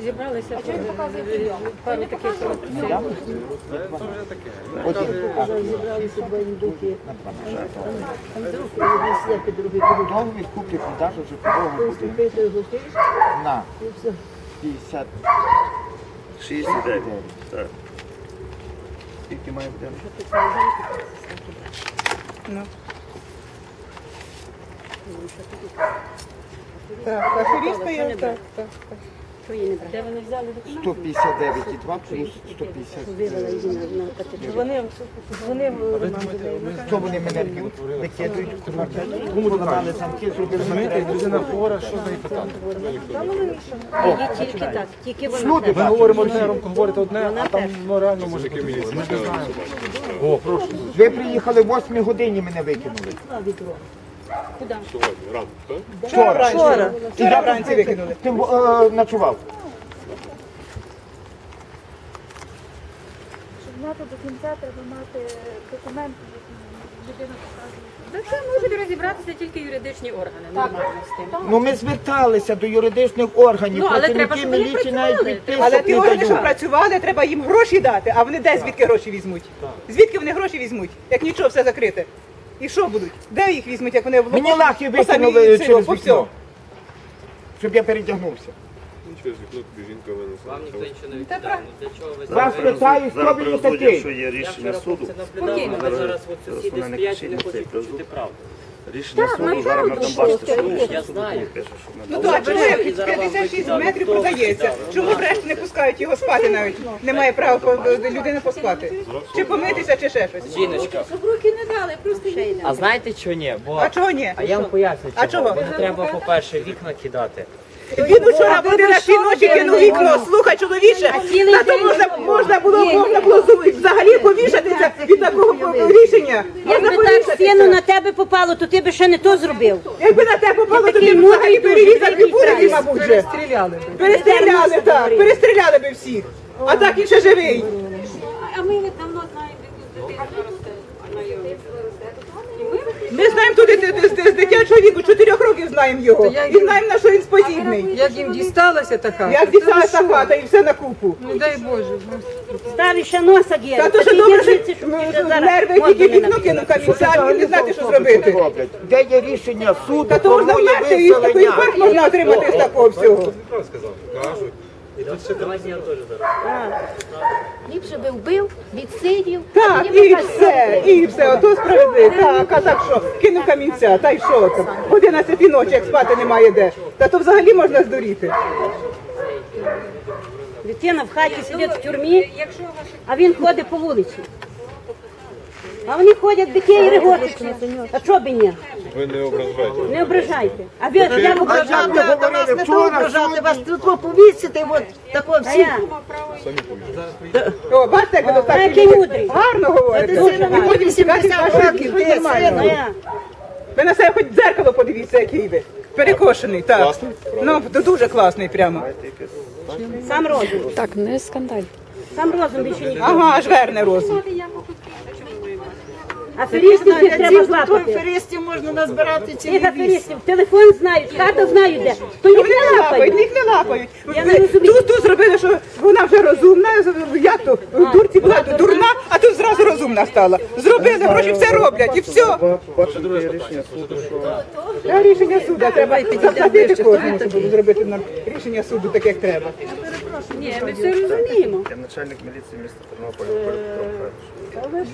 Зібралися е, пару таких Я? Зібралися два індуки. Договір куплі продажу на. 50 69. Так. Скільки має бути? Так, аферіста є, так, так. Де вони взяли 159,2 плюс 150. Вивела її на, на категорію. Вони, вони Що вони мене викидують? Кому продали замки, зробили матеріал. Людина хвора, що за її питати? Її тільки так, тільки вона. Люди, Ми говоримо одне, Ромко говорить одне, а там ну, реально може бути. Ми ж не знаємо. Ви приїхали в 8 годині, мене викинули. Вчора. вчора, вчора вранці викинули. Ти е, ночував. Щоб знати до кінця, треба мати документи, які людина показує. Це можуть розібратися тільки юридичні органи. Нормально з тим. Ну ми зверталися до юридичних органів, Ну, але працівники треба, щоб вони міліції навіть працювали. Але ті не органи, що дають. працювали, треба їм гроші дати, а вони де звідки гроші візьмуть? Звідки вони гроші візьмуть, як нічого все закрите? І що будуть? Де їх візьмуть, як вони в Мені лахи викинули через вікно, щоб я перетягнувся. Через вікно тобі жінка Вам ніхто нічого не відповідає. Для чого ви Вас зараз- питаю, хто Зараз такий? якщо є рішення суду. Спокійно, ви зараз от сусіди вона не стоять і не не хочуть почути правду. Рішення суду, зараз ми там бачите, що Я знаю. пише, що ми Ну дали. так, чому як під 56 метрів продається? Чому врешті не пускають його спати навіть? Немає права по- людина поспати. Чи помитися, чи ще щось. Жіночка, Щоб руки не дали, просто їдемо. а знаєте чого ні? Бо А чого ні? а я вам поясню, А чого. Бо не треба, по-перше, вікна кидати. Він вчора буде на всі ночі кинув вікно. Слухай, чоловіче, та то можна, можна було, можна було взагалі повішатися від такого рішення. Можна Якби так стіну на попало, то ти би ще не то зробив. Якби на тебе попало, то ти б взагалі перерізав і край. мабуть, вже. Перестріляли. Перестріляли, так, перестріляли би всіх. А так він ще живий. А ми давно знаємо, де дитина росте. Знаємо туди з, дитячого віку, чотирьох років знаємо його. І знаємо, на що він сподібний. Як їм дісталася така? Як дісталася хата і все на купу. Не дай Боже. Ставиш ще носа геть. Та то що добре, що нерви тільки вікно кинув камінця, а він не знати, що зробити. Де є рішення суду, Та то можна кому є вмерти, і такий виселення? інфаркт можна отримати з такого всього. Теж зараз. Ліпше би вбив, відсидів. Так, і все, і все, ото справедливо. Так, а так що, кинув камінця, та й що там? В 11 ночі, як спати немає де. Та то взагалі можна здуріти. Дитина в хаті сидить в тюрмі, а він ходить по вулиці. А вони ходять дітей і регочуть. А що б і ні? Ви не ображайте. Не ображайте. А ви як ображати? Ми говорили вчора, вас тут повісити, от такого А я? О, бачите, як воно А так який мудрий. гарно говорите. І потім сідати кажуть, що А Ви на себе хоч дзеркало подивіться, який ви. Перекошений, так. Ну, то дуже класний прямо. Сам розум. Так, не скандаль. Сам розум більше нікого. Ага, аж верне розум. Аферистів тих треба злапати. Аферистів можна назбирати Тих цілий ліс. аферистів. Телефон знають, хата знають де. То їх Вони не лапають, їх не лапають. Я не розумію. Тут, тут зробили, що вона вже розумна, як то, в дурці була дурна, а тут зразу розумна стала. Зробили, гроші все роблять і все. рішення суду, що Та рішення суду, треба заплатити кожному, щоб зробити нам рішення суду так, як треба. Ні, ми все розуміємо. я начальник міліції міста Тернополя. Петро Федорович.